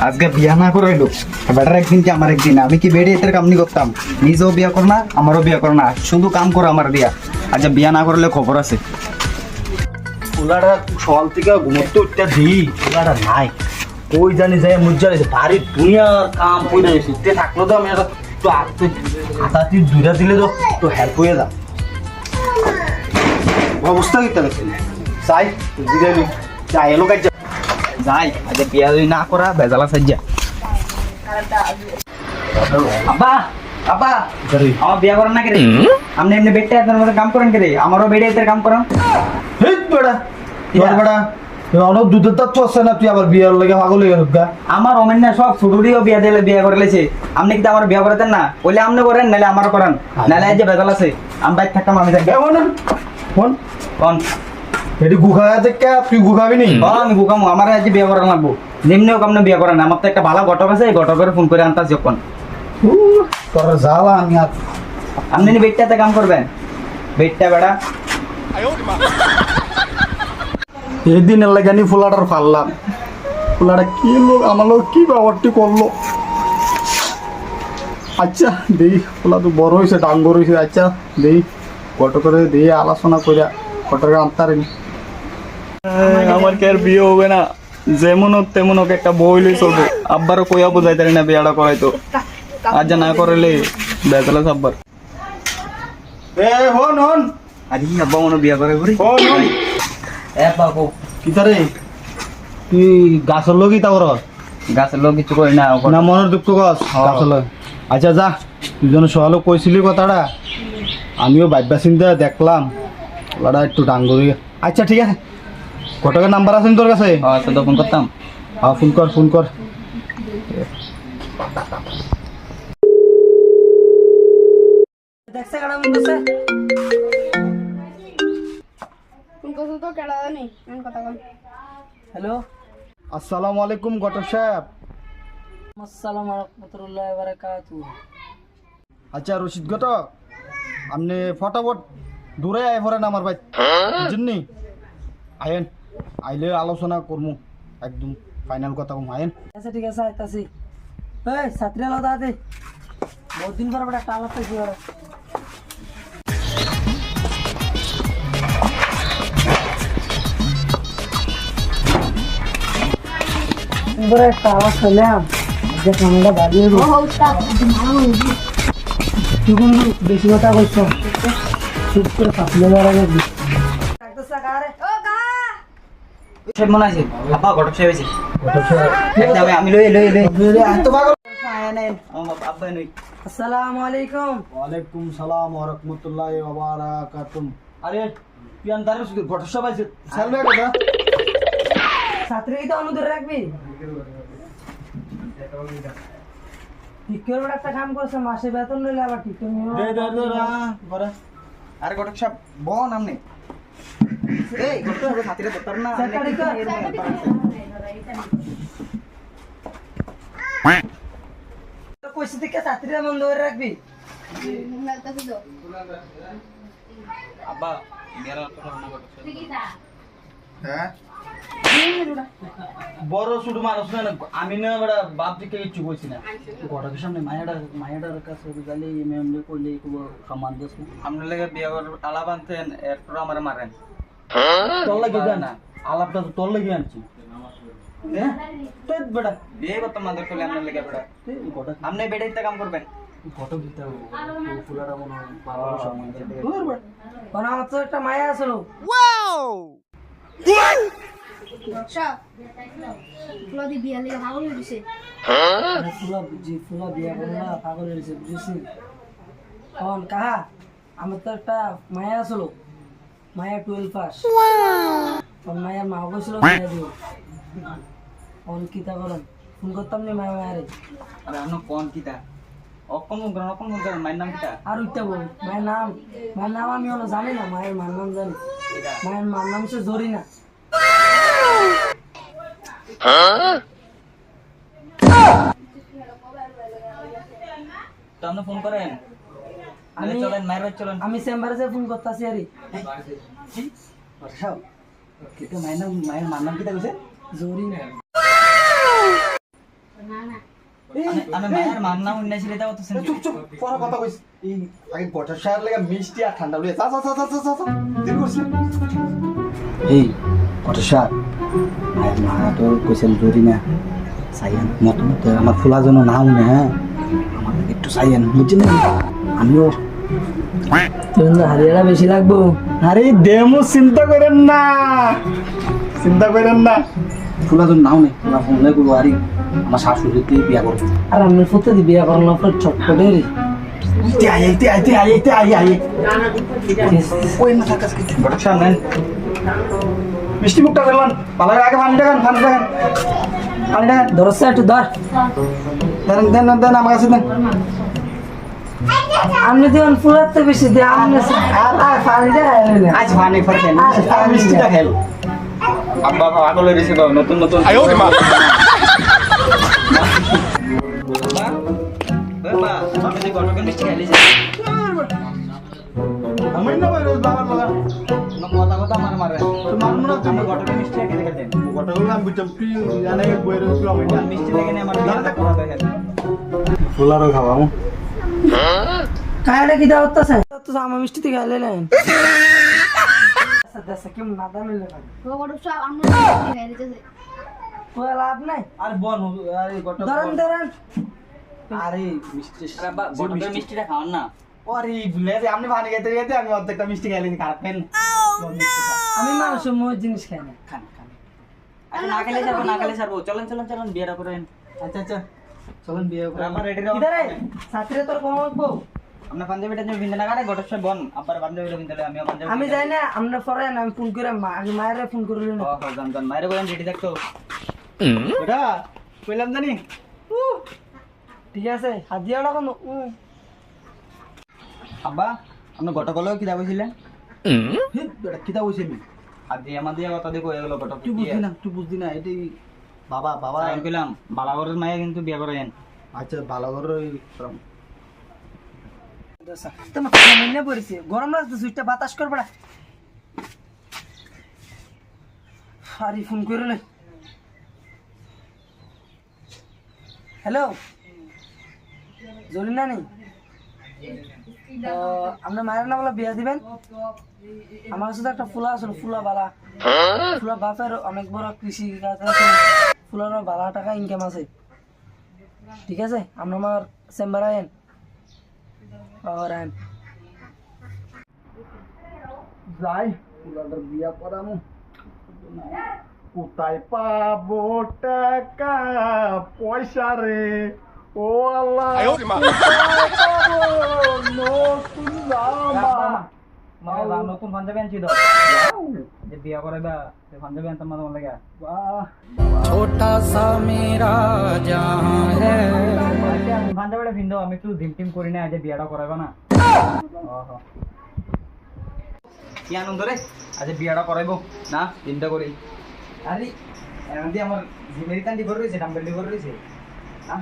আজকে বিয়া না করে এলো বেটার একদিন কি আমার একদিন? আমি কি বেড়ে এদের কাম নি করতাম? নিজেও বিয়া কর না, আমারও বিয়া কর না। শুধু কাম করো আমার দিয়া। আচ্ছা বিয়া না করলে খবর আছে? সকাল থেকে ঘুমোতে উঠতে দিই পোলাটা নাই। ওই জানি যাই মুজ্জা রয়েছে ভারী দুনিয়ার কাম করে রয়েছে থাকল তো আমি একটা তো হাতে হাতাতি দুইটা দিলে তো তো হেল্প হয়ে যা অবস্থা কি তাহলে? চাই জিগাইলি চাই, এলো কাজ যাই আচ্ছা বিয়া যদি না করা বেজালা সাজ্জা। আব্বা আব্বা আমার বিয়া করেন না কে রে আপনি এমনি বেডটা এদের মধ্যে কাম করেন কে রে আমারও বেডে এদের কাম করেন। হেই বেড়া। বেড়া অনেক দুধের না তুই আবার বিয়ার লাগে পাগল হয়ে গেল গা। আমার অমেন্যা সব ছোটুরিও বিয়া দিলে বিয়া করে লেছে। আপনি কি আমার বিয়া করাতেন না? বলে আপনি করেন নাহলে আমারও করেন। নাহলে আজ যে বেজাল আছে আমি বাইক থাকতাম আমি থাকি ফোন এটি গুখা দেখে তুই গুখাবি নি? ও আমি বুকামু আমার আজ বিয়া করা লাগবো। নিম্নেও কামনে বিয়া করেন আমার তো একটা ভালো ঘটক আছে এই ঘটকের ফোন করে আনতাস যখন তোর জ্বালা আমি আর আপনি নি বেডটাতে কাম করবেন? বেডটা বেড়া। এই দিনের লাগে আমি ফুলাটার ফাললাম। ফুলাটা কি লোক আমার লোক কি ব্যাপারটি করল? আচ্ছা দেই ফুলা তো বড় হয়েছে ডাঙ্গর হয়েছে আচ্ছা দেই কত করে দিয়ে আলোচনা করিয়া কটকে আনতারেনি আমার কি আর বিয়ে হবে না? যেমন হোক তেমন হোক একটা বই লই চলবে। আব্বারও কইয়া বোঝাই তারি না বিয়াটা করাইতো। আজ না করলে বেতলা আব্বার এ হন হন। আরে আব্বা মনে বিয়া করে ঘুরি। হন হন। এ বাবু। কি তারে তুই গাছের লোকই তা কর? গাছের লোক কিছু করি না না মনের দুঃখ গাছ গাছের লোক আচ্ছা যা। তুই যেন সকালে কইছিলি কথাটা। আমিও বাইবা চিন্তা দেখলাম। ওরা একটু ডাঙ্গরি আচ্ছা ঠিক আছে। কটকের নাম্বার আছে নি তোর কাছে? আচ্ছা তো ফোন করতাম। হ্যাঁ ফোন কর ফোন কর। কথা তো কেডা জানি? কথা কম। হ্যালো? আসসালামু আলাইকুম ঘটক সাহেব। আসসালামু রহমতুল্লাহ বারাকাতু আচ্ছা রশিদ ঘটক আপনি ফটাফট দূরে আয় পড়েন আমার ভাই বুঝেননি? আয়েন। আইলে আলোচনা করমু একদম ফাইনাল কথা কম আয়েন আচ্ছা ঠিক আছে আইতাছি। এই ছাত্রী আলো দাদে বহুত দিন পর একটা টালা পাইছি এবারে একটা আওয়াজ পেলাম যে কামড়া বাড়িয়ে কিন্তু বেশি কথা বলছ চুপ করে ফাঁসলে মারা যাবি। সাহেব মনে আছে? ঘটক সাহেব আছে আমি- আমি লই লই লই। এত পাগল। আব্বা নই। আসসালামু আলাইকুম। ওয়ালাইকুম সালাম ওয়া রাহমাতুল্লাহি ওয়া বারাকাতুম আরে তুই আন্দারে ঘটক সাহেব আছে সালবে কথা ছাত্রী তো অনুদূর রাখবি। টিকের একটা কাম করছে মাসে বেতন লইলে আবার টিকের দে দে দে রা আরে ঘটক সাহেব বন আমনে এই ঘটক সাহেব হাতিরে ধরতাম না আমনে সেটা কি ঠিক এরকম ব্যাপার আছে? কইছি থেকে ছাত্রীরা বন্ধ করে রাখবি লাগতাছে তো আব্বা বিয়ার কথা না ঘটক সাহেব হ্যাঁ বড় শুধু মানুষ না আমি না বড় বাপ দিকে কিচ্ছু কইছি না ঘটকের সামনে মায়াডার মায়াডার কাছে গেলে এমএ এমএ কইলে খুব সম্মান দিস আপনার লাগে বিয়া করার আলাপ আনতেন এরপর আমার মারেন তোর লাগে আলাপটা তো তোর লাগে আনছি। হ্যাঁ বেটা। বিয়ে করতাম না দরকার আপনার লাগে বেড়া তুই ঘটক আপনি বেড়াইতে কাম করবেন। ঘটক দিতে ফুলাটা মনে হয় তো একটা মায়া আচ্ছা হয়ে? আমার তো একটা মায়া আসলো মায়া টুয়েলভ পাস। তখন মায়ার মা কইছিল দিও। কন কিতা করেন ফোন করতাম নি মায়া মায়ারে? আরে আপনি কোন কিতা? অকম করেন অকম করেন মায়ের নাম কিতা? আর উঠতে বল মায়ের নাম মায়ের নাম আমি হলো জানি না মায়ের মার নাম জানি। মায়ের মার নাম হচ্ছে জরিনা। তো আপনি ফোন করেন? আমি চলেন মায়ের চলেন। আমি চেম্বারে যে ফোন করতেছি আরে। কিন্তু মায়ের নাম মায়ের মার নাম মায়ের মান না উন্নয়ন এটা তো চুপ চুপ পড়া কথা এই আগে গটার শায়ার লাগা মিষ্টি আর ঠান্ডা লইয়া যা যা যা যা যা যা দিন করছিস এই গটার শায়ার মায়ের মা তো কইছেন জরি না সাইয়ান মত মত আমার ফুলা যেন না উনে হ্যাঁ। আমার লাগে একটু সাইয়ান বুঝছেন না আমিও হারিয়াটা বেশি লাগবো। আরে দেমু চিন্তা করেন না। চিন্তা করেন না। ফুলা নাও নেই। ফুলা ফোন নাই করব আরে আমার শাশুড়ি বিয়া করব। আর আমি দি বিয়া করলাম আপনার চটপটে রে। আই আই আই আই আই ওই না থাকাস কিছু গটক মিষ্টি মুখটা ফেললাম। ভালো আগে পানি দেখান পানি দেখান পানি দেখান ধরছে একটু ধর। দেন দেন, দেন আমার কাছে দেন। আপনি দিবেন ফুলাতে বেশি দিয়ে আপনি আর আর পানিটা খাইলেন না। আজ পানি ফেলে দেন আচ্ছা, মিষ্টিটা খেল। আব্বা হয়ে গেছে তো নতুন নতুন। আমি আমি আমি আমি করা দেখেন ফুলারও খাওয়ামু কায়টা কি দাও হচ্ছে? তো আমার মিষ্টি থেকে খাইলে নেন আচ্ছা কেমন না দামিলে না গরম সাহেব আমরা খাই কোয়া লাভ নাই? আর বল আরে গটক ধরেন ধরেন। আরে মিষ্টি গটকের মিষ্টিটা খাওয়ান না। আরে ভুলে যে আপনি পানি খাইতে খাইতে আমি অর্ধেকটা মিষ্টি খাইলেন খারাপ পেন আমি মানুষ মই জিনিস খাই না। খান খান। আরে না খেলে ছাড়বো না খেলে ছাড়বো। চলেন চলেন চলেন বিয়েটা করেন আচ্ছা আচ্ছা। চলুন বিয়ে করে আমার রেডি কিদারে ছাত্রে তোর কম হইবো আপনার পাঞ্জাবিটা তুমি না কাটে গটক সাহেব বন। আপনার পাঞ্জাবিটা বিন্দু আমিও পাঞ্জাবি আমি যাই না আমরা পরে আমি ফোন করে মা আগে মায়ের ফোন করলি না। ও জান জান মায়ের বলেন রেডি থাকতো ওটা কইলাম জানি? ঠিক আছে হাজিয়া কোন আব্বা আপনি গটকলেও কি দাবছিলেন হিত বেটা কিতা কইছিলি? আমার দিয়ে কথা দিয়ে কয়ে গেল গটক তুই বুঝলি না তুই বুঝলি না এটাই বাবা বাবা। আমি কইলাম বাবা ঘরের মায়ে কিন্তু বিয়ে করেন আচ্ছা ভালো করে ওই তোমার মনে পড়েছে। গরম লাগছে সুইচটা বাতাস করবে না। আরে ফোন করে নে। হ্যালো? জলিনা নেই তো আপনার মায়ের না বলে বিয়া দিবেন? আমার কাছে তো একটা ফুলা আছে ফুলা বালা ফুলা বাপের অনেক বড় কৃষি কাজ আছে। ফুলার বালা টাকা ইনকাম আছে। ঠিক আছে? আপনার আমার চেম্বার আইন আর যাই বিয়া করামু। কোথায় পাবো টাকা পয়সা রে? ও আল্লাহ নতুন জামা? মানে বা নতুন পাঞ্জাবি আনছি তো। যে বিয়ে করাইবা সে পাঞ্জাবি আনতাম না তোমার লাগে। বাহ, পাঞ্জাবিটা ভিন্দো আমি একটু জিম টিম করি না যে বিয়েটা করাইবা না। ওহো। কি আনন্দ রে? আজ বিয়েটা করাইবো। না চিন্তা করি। আরে এখন দিয়ে আমার জিমের টান্ডি করে রয়েছে ডাম্বেল করে রয়েছে।